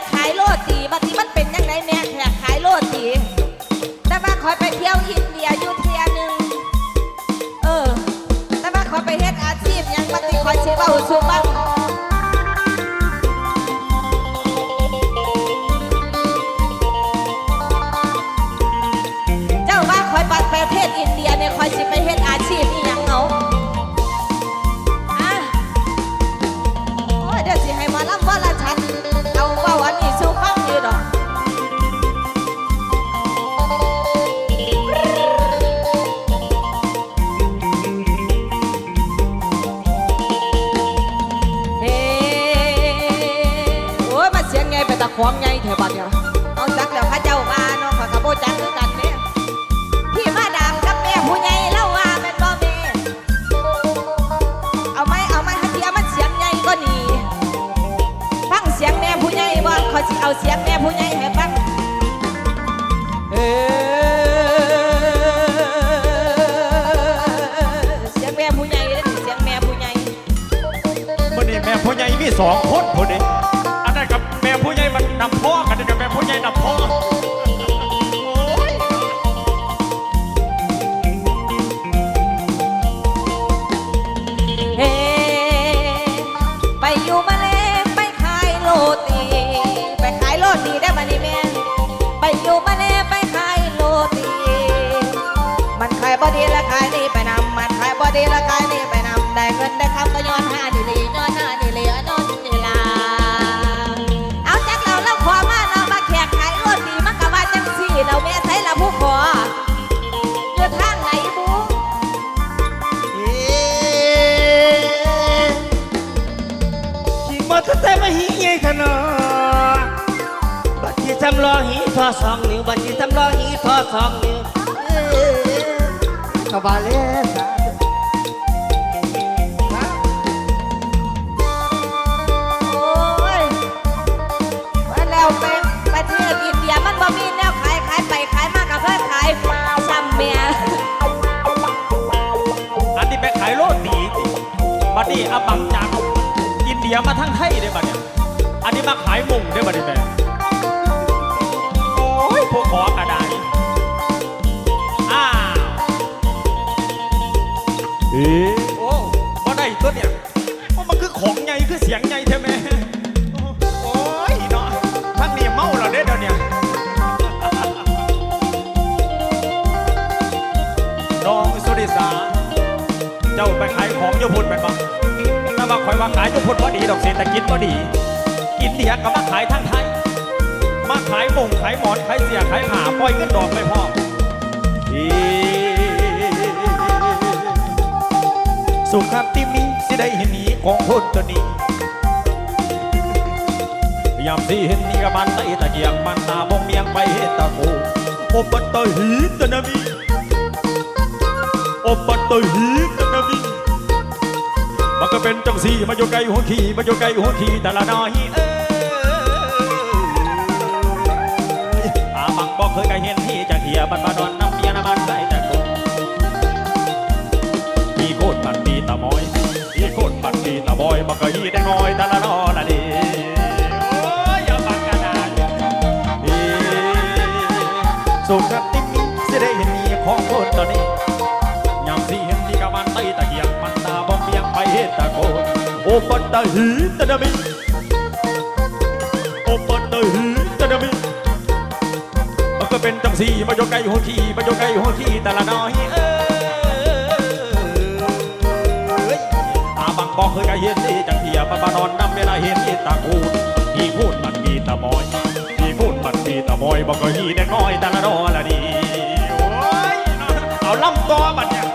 กขายโรตีบัดนี้มันเป็นยังไงแม่แขกขายโรตีแต่ว่าคอยไปเที่ยวอินเดียอยู่เทียหนึงเออ แต่ว่าคอยไปเฮ็ดอาชีพหยังบัดนี้คอยเชื่อว่าสู่ฟัง เสียงไงไปตะควงไงแถวบัดเนี่ยเอาจักแล้วข้าเจ้ามาเนาะข้ากับโบจักคือกันเนี่ยพี่มาดามกับแม่ผู้ใหญ่เล่าว่าแม่นบ่แม่เอาไหมเอาไหมฮัทเทียมันเสียงไงก็หนีฟังเสียงแม่ผู้ใหญ่บ่เขาสิเอาเสียงแม่ผู้ใหญ่ให้ฟังเออเสียงแม่ผู้ใหญ่เด้อนี่เสียงแม่ผู้ใหญ่ มื่อนี้แม่ผู้ใหญ่มีสองคนคนนี้อันนั้นกับแมันนำพ่ออันนี้กับแม่ผู้ใหญ่นำพ่อเฮ้ไปอยู่มาเลยไปขายโรตี ไปขายโรตีได้มานี่แม่ไปอยู่มาเลยไปขายโรตี มันขายบอดีละขายนี่ไปนำมันขายบอดีละขายนี่ไปนำได้เงินได้คำก็ย้อนห้าดีลีย้อนห้าดี นาดบัตรที่จำลองหีทอสองนิ้วบัตรที่จำลองหีทอสองนิ้วเอ้ยกบาเลสาโอ้ยว่าแล้วไปประเทศอินเดียมันบ่มีแนวขายขายไปขายมากก็เคยขายซ้ำเมียอันนี้ไปขายโรตีติบัดนี้อาบังจากอินเดียมาทั้งไทยเด้บัดเนี่ย อันนี้มาขายมุงได้บัดนี้แม่โอ้ยพวกขอกระไดอ้าวเอ๊ะโอ้บ่ได้ตัวเนี่ยว่ามันคือของไงคือเสียงไงแท้แม่โอ้ยเนาะทั้งนี้เมาแล้วเด้เดี๋ยวเนี้น้องสุริสา เจ้าไปขายของอยุพุนเป็นบ้างถ้าว่าคอยว่าขายอยุพุนว่าดีดอกเศรษฐกิจว่าดี อินเดียก็มาขายทั้งไทย มาขายมงขายหมอนขายเสียขายผ้าปล่อยเงินดอกไม่พออีสุขติมีสิได้เห็นนี้ของคนตัวนี้ยามสิเห็นนี่ก็มันไตตะเกียงมันตาบงเมียงไปเห็นตะโกโอปัตตะหีตะนามีโอปัตตหีตะนามีมันก็เป็นจังสีมาโยไกหัวขี่มาโยไกหัวขี่แต่ละนายเอ้ ยอาบังบอกเคยไกเห็นที่จะเขียบันบานอนน้ำเมียน้ำมันได้แต่คนอีโคตรบันปีตะมอยอีโคตรบันปีตะบอยมันก็ยีได้น้อยแต่ละนอละดีโอ้ย่าบังกันนะเอ้สุขติมีสิได้เห็นนี่ของคนตอนนี้ยามสีเห็นที่กะมันไตตะเกียงมันตาบ่เมียงไปเฮ็ดตะโกนโอปัตตะหีตะดะมิโอปัตตะหีต เป็นจังสีมาโยกไก่หัวขี้มาโยกไก่หัวขี้แต่ละน้อยเอ้ยอาบังบอกเคยกะเห็นที่จังเทียมันมานอนนำเวลาเห็นที่ตะกูนที่พูดมันมีตะมอยที่พูดมันมีตะมอยบอกก็ยีแดงน้อยแต่ละน้อละดีโอ้ยเอาล่ำตัวบัดเนี่ย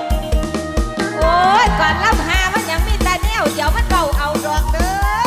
โอ้ยก่อนล่ำหามันยังมีแต่แนวเดี๋ยวมันเบาเอาดอกเด้อ